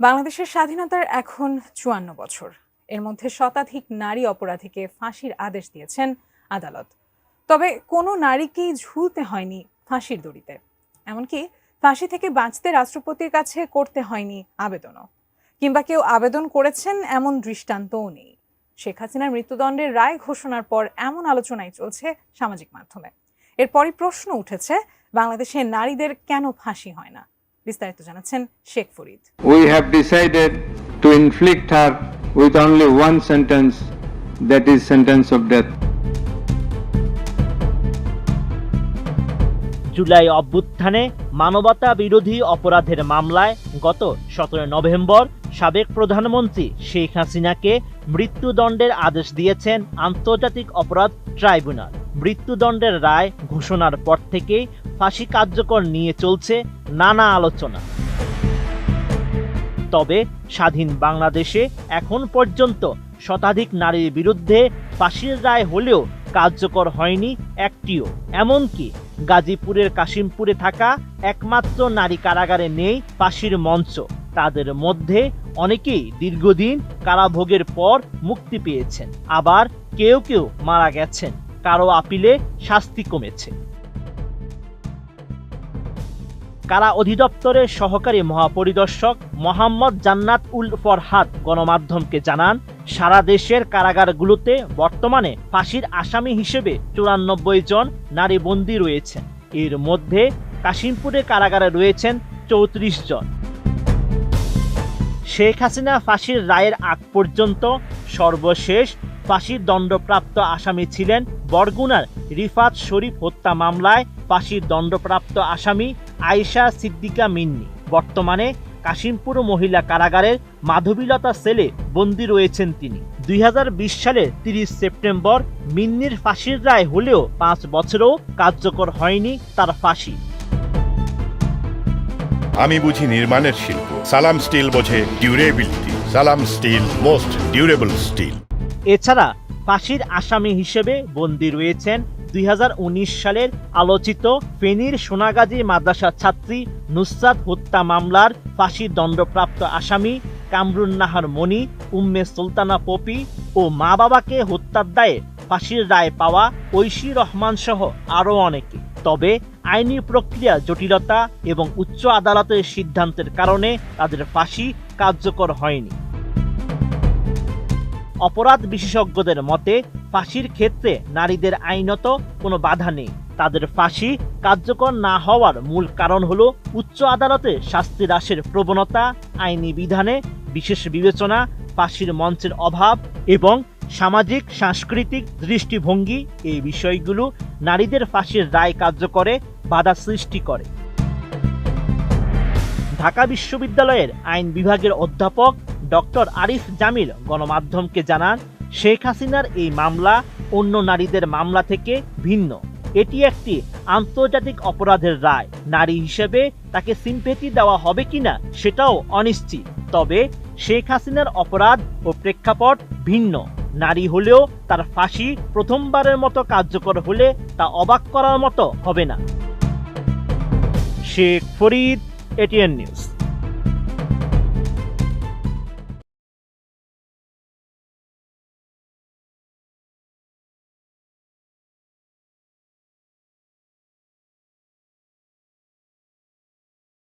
বাংলাদেশের স্বাধীনতার এখন চুয়ান্ন বছর। এর মধ্যে শতাধিক নারী অপরাধীকে ফাঁসির আদেশ দিয়েছেন আদালত। তবে কোনো নারীকেই ঝুলতে হয়নি ফাঁসির দড়িতে। এমনকি ফাঁসি থেকে বাঁচতে রাষ্ট্রপতির কাছে করতে হয়নি আবেদনও। কিংবা কেউ আবেদন করেছেন এমন দৃষ্টান্তও নেই। শেখ হাসিনার মৃত্যুদণ্ডের রায় ঘোষণার পর এমন আলোচনাই চলছে সামাজিক মাধ্যমে। এরপরই প্রশ্ন উঠেছে বাংলাদেশের নারীদের কেন ফাঁসি হয় না? বিস্তারিত জানাচ্ছেন Sheikh Farid we have decided to inflict her with only one sentence, that is sentence of death. July অভ্যুত্থানে মানবতা বিরোধী অপরাধের মামলায় গত সতেরো নভেম্বর সাবেক প্রধানমন্ত্রী শেখ হাসিনাকে মৃত্যুদণ্ডের আদেশ দিয়েছেন আন্তর্জাতিক অপরাধ ট্রাইব্যুনাল মৃত্যুদণ্ডের রায় ঘোষণার পর থেকেই ফাঁসি কার্যকর নিয়ে চলছে নানা আলোচনা। তবে স্বাধীন বাংলাদেশে এখন পর্যন্ত শতাধিক নারীর বিরুদ্ধে ফাঁসির রায় হলেও কার্যকর হয়নি একটিও। এমনকি গাজীপুরের কাশিমপুরে থাকা একমাত্র নারী কারাগারে নেই ফাঁসির মঞ্চ। তাদের মধ্যে অনেকেই দীর্ঘদিন কারাভোগের পর মুক্তি পেয়েছেন। আবার কেউ কেউ মারা গেছেন। কারও আপিলে শাস্তি কমেছে। কারা অধিদপ্তরের সহকারী মহাপরিদর্শক মোহাম্মদ জান্নাত উল ফরহাদ গণমাধ্যমকে জানান, সারা দেশের কারাগারগুলোতে বর্তমানে ফাঁসির আসামি হিসেবে চুরানব্বই জন নারী বন্দী রয়েছেন এর মধ্যে কাশিমপুরে কারাগারে রয়েছেন চৌত্রিশ জন। শেখ হাসিনা ফাঁসির রায়ের আগ পর্যন্ত সর্বশেষ ফাঁসির দণ্ডপ্রাপ্ত আসামি ছিলেন বরগুনার রিফাত শরীফ হত্যা মামলায় ফাঁসির দণ্ডপ্রাপ্ত আসামি আয়েশা সিদ্দিকা মিন্নি। বর্তমানে কাশিমপুর মহিলা কারাগারের মাধবীলতা সেলে বন্দী রয়েছেন তিনি। দুই হাজার বিশ সালের তিরিশ সেপ্টেম্বর মিন্নির ফাঁসির রায় হলেও পাঁচ বছরও কার্যকর হয়নি তার ফাঁসি। আমি বুঝি নির্মাণের শিল্প। সালাম স্টিল বোঝে ডিউরেবিলিটি। সালাম স্টিল মোস্ট ডিউরেবল স্টিল। এছাড়া ফাঁসির আসামি হিসেবে বন্দী রয়েছেন দুই হাজার উনিশ সালের আলোচিত ফেনীর সোনাগাজী মাদ্রাসা ছাত্রী নুসরাত হত্যা মামলার ফাঁসির দণ্ডপ্রাপ্ত আসামি কামরুন নাহার মনি উম্মে সুলতানা পপি ও মা বাবাকে হত্যার দায়ে ফাঁসির রায় পাওয়া ঐশী রহমান সহ আরও অনেকে। তবে আইনি প্রক্রিয়া, জটিলতা এবং উচ্চ আদালতের সিদ্ধান্তের কারণে তাদের ফাঁসি কার্যকর হয়নি। অপরাধ বিশেষজ্ঞদের মতে, ফাঁসির ক্ষেত্রে নারীদের আইনত কোনো বাধা নেই। তাদের ফাঁসি কার্যকর না হওয়ার মূল কারণ হল উচ্চ আদালতে শাস্তি হ্রাসের প্রবণতা, আইনি বিধানে বিশেষ বিবেচনা, ফাঁসির মঞ্চের অভাব এবং সামাজিক, সাংস্কৃতিক দৃষ্টিভঙ্গি এই বিষয়গুলো নারীদের ফাঁসির রায় কার্যকরে বাধা সৃষ্টি করে। ঢাকা বিশ্ববিদ্যালয়ের আইন বিভাগের অধ্যাপক ডক্টর আরিফ জামিল গণমাধ্যমকে জানান, শেখ হাসিনার এই মামলা অন্য নারীদের মামলা থেকে ভিন্ন। এটি একটি আন্তর্জাতিক অপরাধের রায়। নারী হিসেবে তাকে সিম্পেতি দেওয়া হবে কিনা সেটাও অনিশ্চিত। তবে শেখ হাসিনার অপরাধ ও প্রেক্ষাপট ভিন্ন। নারী হলেও তার ফাঁসি প্রথমবারের মতো কার্যকর হলে তা অবাক করার মতো হবে না। Sheikh Farid, ATN news.